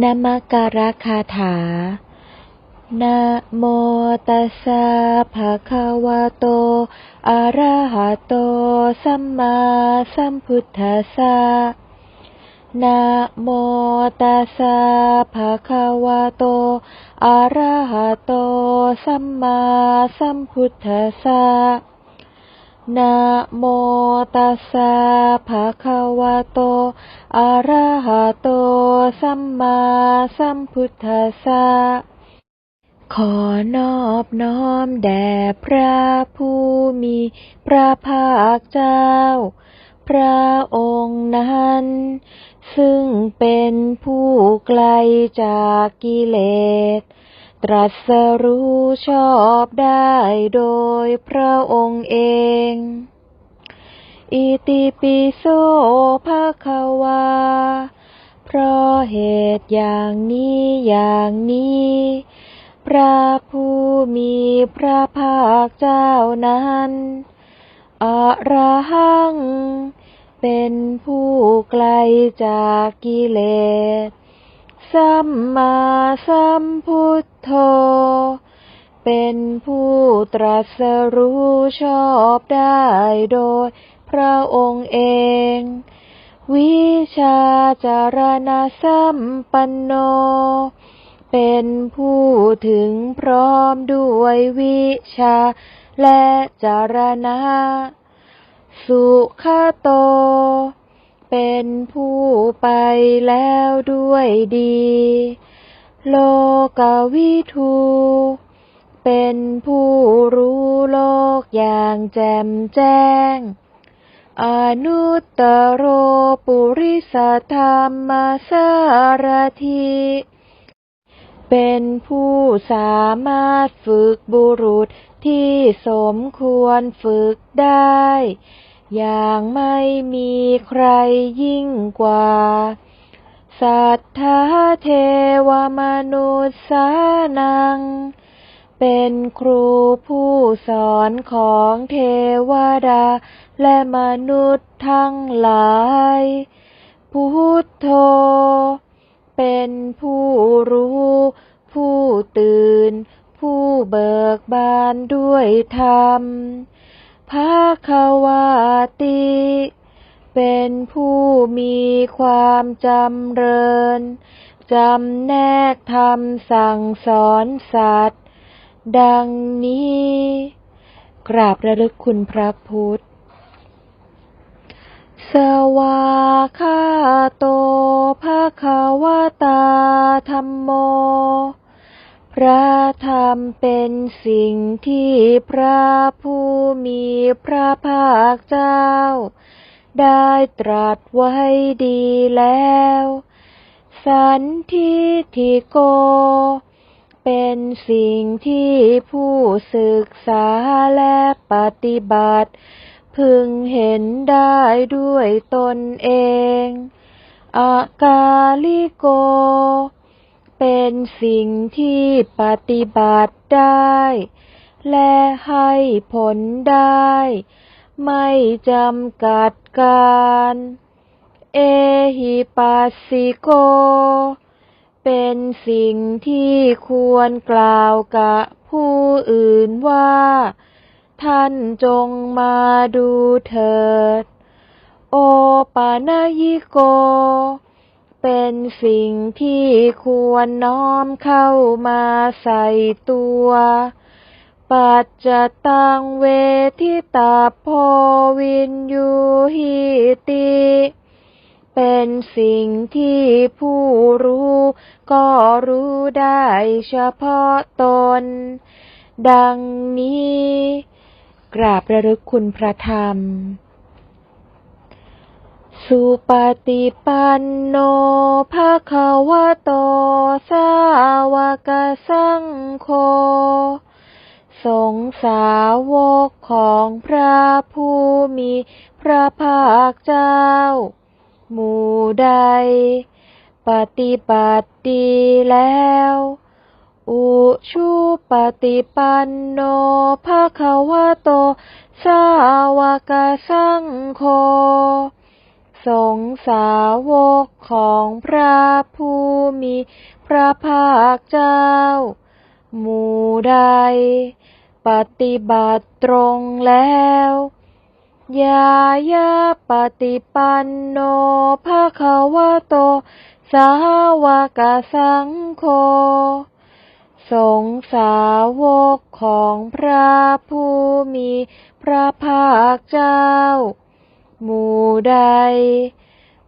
นมการคาถา นะโมตัสสะภะคะวะโต อะระหะโต สัมมาสัมพุทธัสสะ นะโมตัสสะภะคะวะโต อะระหะโต สัมมาสัมพุทธัสสะ นะโมตัสสะภะคะวะโต อะระหะโต สัมมาสัมพุทธัสสะ ขอนอบน้อมแด่พระผู้มีพระภาคเจ้า พระองค์นั้น ซึ่งเป็นผู้ไกลจากกิเลส ตรัสรู้ชอบได้โดยพระองค์เอง อิติปิโสภะคะวา เพราะเหตุอย่างนี้อย่างนี้ พระผู้มีพระภาคเจ้านั้นอระหัง เป็นผู้ไกลจากกิเลส สัมมาสัมพุทโธ เป็นผู้ตรัสรู้ชอบได้โดยพระองค์เอง วิชาจารณะสัมปันโน เป็นผู้ถึงพร้อมด้วยวิชาและจารณะ สุขโต เป็นผู้ไปแล้วด้วยดี โลกวิทู เป็นผู้รู้โลกอย่างแจ่มแจ้ง อนุตตโรปุริสธรรมสารถิเป็นผู้สามารถฝึกบุรุษที่สมควรฝึกได้ อย่างไม่มีใครยิ่งกว่า สัทธาเทวมนุษย์สานัง เป็นครูผู้สอนของเทวดาและมนุษย์ทั้งหลาย พุทโธ เป็นผู้รู้ ผู้ตื่น ผู้เบิกบานด้วยธรรม ภาควาติ เป็นผู้มีความจำเริญ จำแนกธรรมสั่งสอนสัตว์ ดังนี้ กราบระลึกคุณพระพุทธ สวาคาโตภะควะตาธัมโม พระธรรมเป็นสิ่งที่พระผู้มีพระภาคเจ้า ได้ตรัสไว้ดีแล้ว สันทิทิโก เป็นสิ่งที่ผู้ศึกษาและปฏิบัติ พึงเห็นได้ด้วยตนเอง อากาลิโก เป็นสิ่งที่ปฏิบัติได้ และให้ผลได้ ไม่จำกัดการ เอหิปัสสิโก เป็นสิ่งที่ควรกล่าวกับผู้อื่นว่า ท่านจงมาดูเถิด โอปานายิโก เป็นสิ่งที่ควรน้อมเข้ามาใส่ตัว ปัจจตังเวทิตาโพวินยูหิติเป็นสิ่งที่ผู้รู้ ก็รู้ได้เฉพาะตน ดังนี้ กราบระลึกคุณพระธรรม สุปฏิปันโนภะคะวะโต สาวกสังโฆ สงสาวกของพระผู้มีพระภาคเจ้า หมู่ใด ปฏิบัติดีแล้ว อุชุปฏิปันโนภะคะวะโต สาวกสังโฆ สงสาวกของพระผู้มีพระภาคเจ้า หมู่ใด ปฏิบัติตรงแล้วยายาปฏิปันโนภะคะวะโต สาวกสังโฆสงสาวกของพระผู้มีพระภาคเจ้า หมู่ใด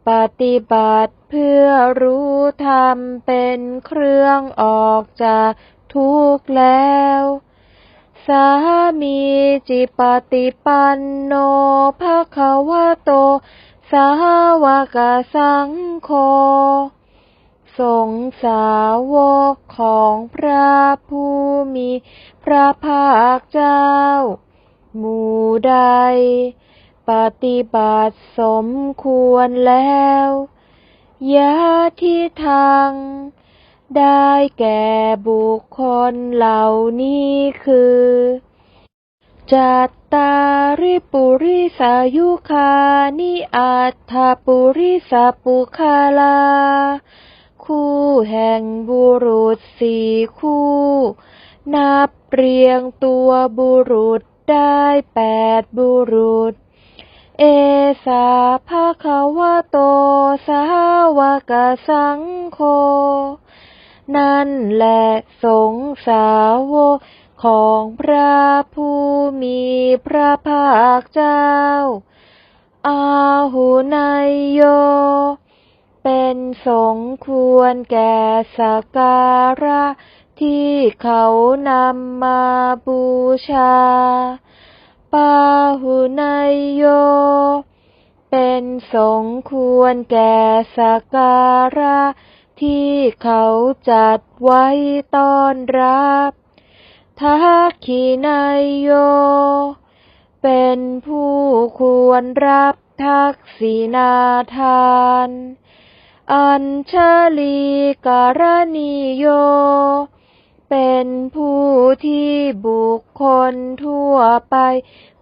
ปฏิบัติเพื่อรู้ธรรมเป็นเครื่องออกจากทุกข์แล้ว สามีจิปฏิปันโนภะคะวะโต สาวกสังโฆสงสาวกของพระผู้มี พระภาคเจ้า หมู่ใด ปฏิบัติสมควรแล้วยะที่ทางได้แก่บุคคลเหล่านี้คือ จัตตาริปุริสายุคานิอัตถปุริสปุคาลา คู่แห่งบุรุษสี่คู่ นับเรียงตัวบุรุษได้แปดบุรุษ เอสาภะควะโตสาวกสังโฆนั่นแหละสงสาวกของพระผู้มีพระภาคเจ้า อาหุนายโย เป็นสงควรแก่สักการะที่เขานำมาบูชา ปาหุนายโย เป็นสงควรแก่สักการะ ที่เขาจัดไว้ต้อนรับทักขินายโย เป็นผู้ควรรับทักษินาทาน อัญชลีการณิโย เป็นผู้ที่บุคคลทั่วไป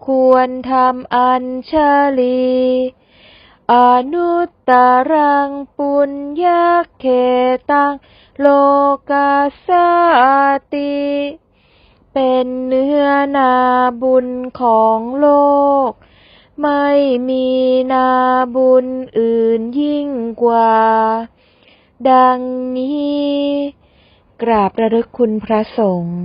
ควรทำอัญชลี อนุตตรังปุญญาเขตังโลกาสาติ เป็นเนื้อนาบุญของโลก ไม่มีนาบุญอื่นยิ่งกว่า ดังนี้ กราบระลึกคุณพระสงฆ์